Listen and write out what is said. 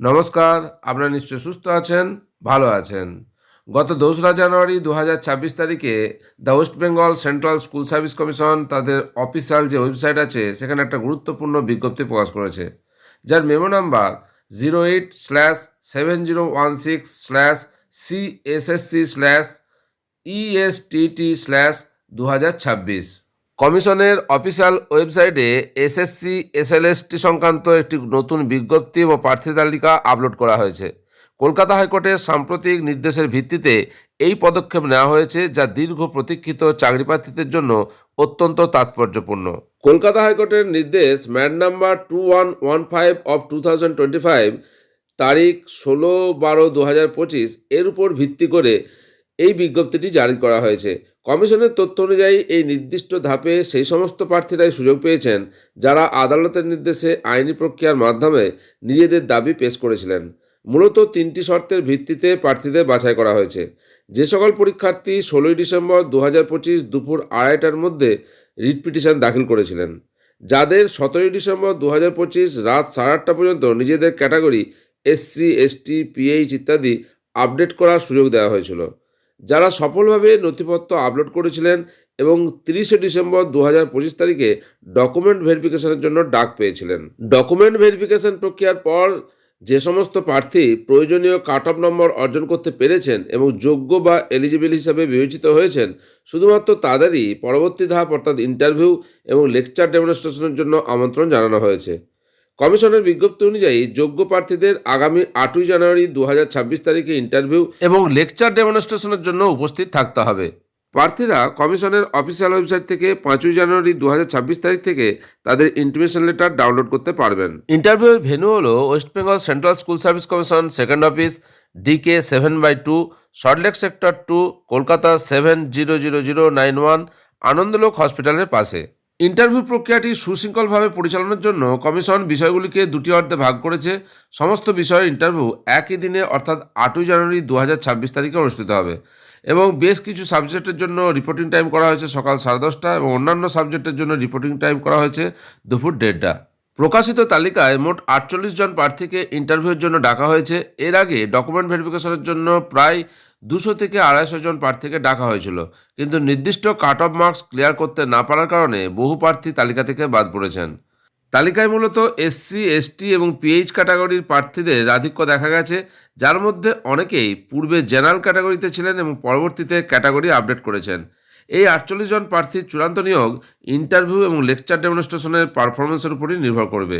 নমস্কার, আপনারা নিশ্চয় সুস্থ আছেন, ভালো আছেন। গত দোসরা জানুয়ারি দু হাজার ছাব্বিশ তারিখে the west Bengal central school service commission তাদের অফিসিয়াল যে ওয়েবসাইট আছে, সেখানে একটা গুরুত্বপূর্ণ বিজ্ঞপ্তি প্রকাশ করেছে। যার memo number zero eight slash seven zero one six slash CSSC slash ESTT slash দু হাজার ছাব্বিশ। কমিশনের অফিসিয়াল ওয়েবসাইটে এসএসসি, এসএলএসটি সংক্রান্ত একটি নতুন বিজ্ঞপ্তি ও প্রার্থী তালিকা আপলোড করা হয়েছে। কলকাতা হাইকোর্টের সাম্প্রতিক নির্দেশের ভিত্তিতে এই পদক্ষেপ নেওয়া হয়েছে, যা দীর্ঘ প্রতীক্ষিত চাকরি প্রার্থীদের জন্য অত্যন্ত তাৎপর্যপূর্ণ। কলকাতা হাইকোর্টের নির্দেশ mad number two one one five of two thousand twenty five, তারিখ ষোলো বারো দু হাজার পঁচিশ, এর উপর ভিত্তি করে এই বিজ্ঞপ্তিটি জারি করা হয়েছে। কমিশনের তথ্য অনুযায়ী এই নির্দিষ্ট ধাপে সেই সমস্ত প্রার্থীরাই সুযোগ পেয়েছেন যারা আদালতের নির্দেশে আইনি প্রক্রিয়ার মাধ্যমে নিজেদের দাবি পেশ করেছিলেন। মূলত তিনটি শর্তের ভিত্তিতে প্রার্থীদের বাছাই করা হয়েছে। যে সকল পরীক্ষার্থী ষোলোই ডিসেম্বর দু হাজার পঁচিশ দুপুর আড়াইটার মধ্যে রিট পিটিশন দাখিল করেছিলেন। যাদের সতেরোই ডিসেম্বর দু পঁচিশ রাত সাড়ে আটটা পর্যন্ত নিজেদের ক্যাটাগরি এসসি, এসটি, পিএইচ ইত্যাদি আপডেট করার সুযোগ দেওয়া হয়েছিল। যারা সফলভাবে নথিপত্র আপলোড করেছিলেন এবং তিরিশে ডিসেম্বর দু হাজার পঁচিশ তারিখে ডকুমেন্ট ভেরিফিকেশনের জন্য ডাক পেয়েছিলেন। ডকুমেন্ট ভেরিফিকেশন প্রক্রিয়ার পর যে সমস্ত প্রার্থী প্রয়োজনীয় কাট অফ নম্বর অর্জন করতে পেরেছেন এবং যোগ্য বা এলিজিবল হিসাবে বিবেচিত হয়েছেন, শুধুমাত্র তাদেরই পরবর্তী ধাপ অর্থাৎ ইন্টারভিউ এবং লেকচার ডেমনস্ট্রেশনের জন্য আমন্ত্রণ জানানো হয়েছে। কমিশনের বিজ্ঞপ্তি অনুযায়ী যোগ্য প্রার্থীদের আগামী আটই জানুয়ারি দু হাজার ছাব্বিশ তারিখে ইন্টারভিউ এবং লেকচার ডেমনস্ট্রেশনের জন্য উপস্থিত থাকতে হবে। প্রার্থীরা কমিশনের অফিসিয়াল ওয়েবসাইট থেকে পাঁচই জানুয়ারি দু হাজার ছাব্বিশ তারিখ থেকে তাদের ইন্টিমেশন লেটার ডাউনলোড করতে পারবেন। ইন্টারভিউয়ের ভেন্যু হলো west Bengal central school service commission second office, DK seven by two Salt Lake sector two, Kolkata seven zero zero zero nine one, Anandalok হসপিটালের পাশে। ইন্টারভিউ প্রক্রিয়াটি সুশৃঙ্খলভাবে পরিচালনার জন্য কমিশন বিষয়গুলিকে দুটি অর্ধে ভাগ করেছে। সমস্ত বিষয়ের ইন্টারভিউ একই দিনে, অর্থাৎ আটই জানুয়ারি দু হাজার ছাব্বিশ তারিখে অনুষ্ঠিত হবে এবং বেশ কিছু সাবজেক্টের জন্য রিপোর্টিং টাইম করা হয়েছে সকাল সাড়ে দশটা এবং অন্যান্য সাবজেক্টের জন্য রিপোর্টিং টাইম করা হয়েছে দুপুর দেড়টা। প্রকাশিত তালিকায় মোট আটচল্লিশ জন প্রার্থীকে ইন্টারভিউর জন্য ডাকা হয়েছে। এর আগে ডকুমেন্ট ভেরিফিকেশনের জন্য প্রায় দুশো থেকে আড়াইশো জন প্রার্থীকে ডাকা হয়েছিল। কিন্তু নির্দিষ্ট কাট অফ মার্কস ক্লিয়ার করতে না পারার কারণে বহু প্রার্থী তালিকা থেকে বাদ পড়েছেন। তালিকায় মূলত এসসি এসটি এবং পিএইচ ক্যাটাগরির প্রার্থীদের আধিক্য দেখা গেছে, যার মধ্যে অনেকেই পূর্বে জেনারেল ক্যাটাগরিতে ছিলেন এবং পরবর্তীতে ক্যাটাগরি আপডেট করেছেন। এই আটচল্লিশ জন প্রার্থীর চূড়ান্ত নিয়োগ ইন্টারভিউ এবং লেকচার ডেমনস্ট্রেশনের পারফরমেন্সের উপরই নির্ভর করবে।